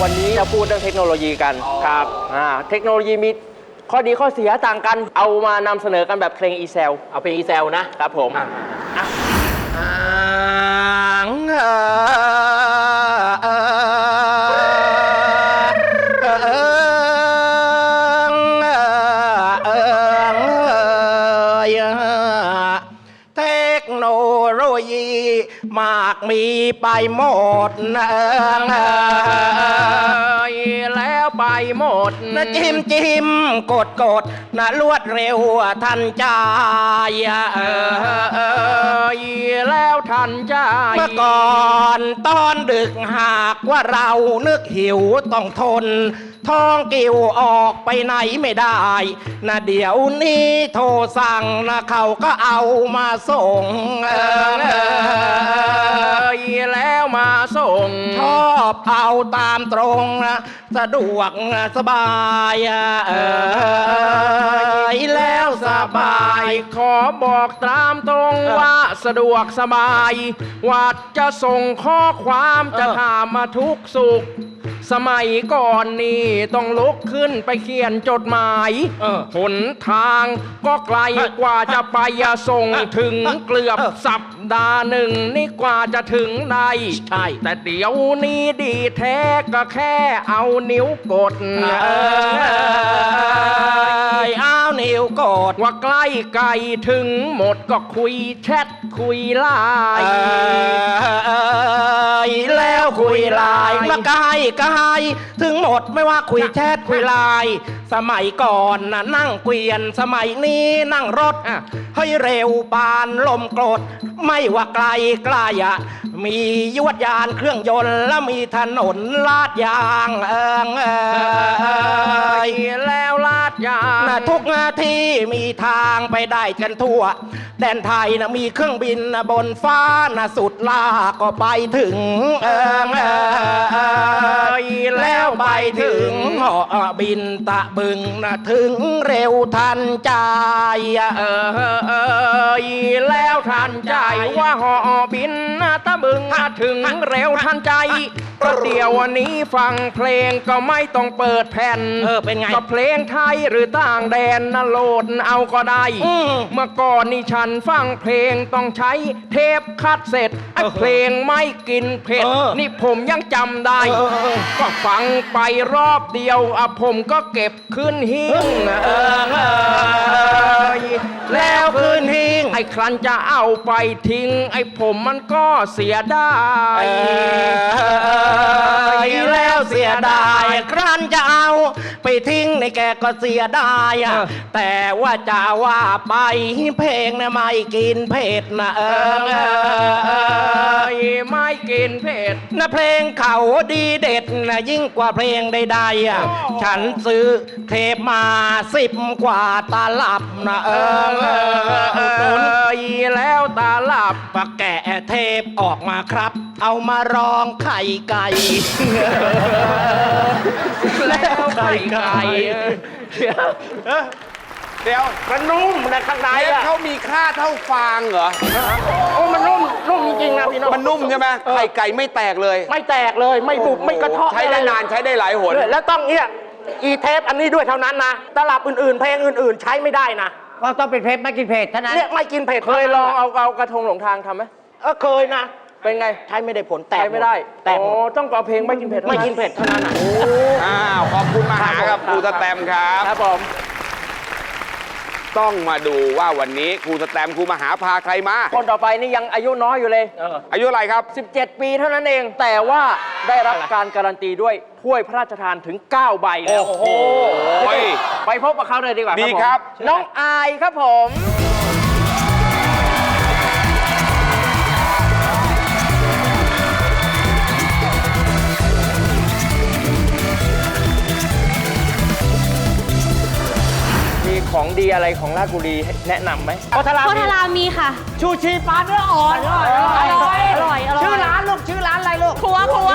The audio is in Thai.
วันนี้จะพูดเรื่องเทคโนโลยีกันครับอ่าเทคโนโลยีมีข้อดีข้อเสียต่างกัน เอามานำเสนอกันแบบเพลง e c e l เอาเพลงอีแซวนะครับผมอ่างเอ่อ โลยีมากมีไปหมดเอยแล้ว ไปหมดนะจิ้มจิ้มกดกดนะรวดเร็วทันใจเออเอยแล้วทันใจเมื่อก่อนตอนดึกหากว่าเรานึกหิวต้องทนท้องกิ่วออกไปไหนไม่ได้ นะเดี๋ยวนี้โทรสั่งนะเขาก็เอามาส่งเออแล้วมาส่งชอบเอาตามตรงนะ สะดวกสบายเออแล้วสบาย ขอบอกตามตรงว่าสะดวกสบาย วัดจะส่งข้อความจะถามมาทุกสุข สมัยก่อนนี่ต้องลุกขึ้นไปเขียนจดหมายหนทางก็ไกลกว่าจะไปอะส่งถึงเกือบสัปดาห์หนึ่งนี่กว่าจะถึงในใช่แต่เดี๋ยวนี้ดีแท้ก็แค่เอานิ้วกดเอานิ้วกดว่าใกล้ไกลถึงหมดก็คุยแชทคุยไลน์แล้วคุย ไลน์มาไกลไกลถึงหมดไม่ว่าคุยแชทคุยไลน์สมัยก่อนนะนั่งเกวียนสมัยนี้นั่งรถให้เร็วปานลมกรด ไม่ว่าไกลไกลอะมียวดยานเครื่องยนต์และมีถนนลาดยางเอิงเอยแล้วลาดยางนะทุกนาทีมีทางไปได้กันทั่ว แดนไทยนะมีเครื่องบินนะบนฟ้านะสุดลาก็ไปถึงเอิงเอยแล้วไปถึงเหาะบินตะบึงนะถึงเร็วทันใจเออเอยแล้วทันใจว่าเหาะบินนะตะบึงถึงเร็วทันใจ ประเดี๋ยววันนี้ฟังเพลงก็ไม่ต้องเปิดแผ่นเออเป็นไงก็เพลงไทยหรือต่างแดนนะโหลดเอาก็ได้อืมเมื่อก่อนนี่ฉันฟังเพลงต้องใช้เทปคัดเสร็จไอ้เพลงไม่กินเผ็ดเออนี่ผมยังจำได้เออเออเออก็ฟังไปรอบเดียวอะผมก็เก็บขึ้นหิ้งเออเอยแล้วขึ้นหิ้งไอ้ครันจะเอาไปทิ้ง ไอ้ผมมันก็เสียได้แล้วเสียดายครั้นจะเอาไปทิ้งในแกก็เสียดายอะเออแต่ว่าจะว่าไปเพลงนะไม่กินเผ็ดนะเออเออเออยไม่กินเผ็ดนะเพลงเขาดีเด็ดนะยิ่งกว่าเพลงใดๆอะฉันซื้อเทปมาสิบกว่าตาลับนะเออเออเออเอยแล้วตาหลับปะแกะเทปออกมาครับ เอามาร้องไข่ไก่ แล้วไก่ไก่เดี๋ยวมันนุ่มนะข้างในเทปอะเขามีค่าเท่าฟางเหรอ โอ้มันนุ่มนุ่มจริงๆนะพี่น้องมันนุ่มใช่ไหมไข่ไก่ไม่แตกเลย ไม่แตกเลยไม่บุบไม่กระเทาะใช้ได้นานใช้ได้หลายหนแล้วต้องเนี่ยอีเทปอันนี้ด้วยเท่านั้นนะตลับอื่นๆ เพลงอื่นๆ ใช้ไม่ได้นะก็ต้องเป็นเพชรไม่กินเผ็ดเท่านั้น เนี่ยไม่กินเผ็ดเคยลองเอาเอากระทงหลงทางทำไหมเออเคยนะ เป็นไง ใช้ไม่ได้ผลแตกใช้ไม่ได้แตกหมโอ้ดต้องเอาเพลงไม่กินเผ็ดไม่กินเผ็ดเท่านั้นนะอ้าว ขอบคุณมหากับครูสแตมครับครับผม ต้องมาดูว่าวันนี้ครูสแตมครูมหาพาใครมา คนต่อไปนี่ยังอายุน้อยอยู่เลย อายุอะไรครับ 17 ปีเท่านั้นเอง แต่ว่าได้รับการการันตีด้วยถ้วยพระราชทานถึง 9 ใบแล้วโอ้โห ไปพบกับเขาเลยดีกว่าดีผมครับน้องอายครับผมมี ของดีอะไรของราชบุรีให้แนะนำไหมโอทาราโคทารามีค่ะ ชูชีปลาเนื้ออ่อนอร่อยอร่อยอร่อย ชื่อร้านลูกชื่อร้านอะไรลูกครัวครัว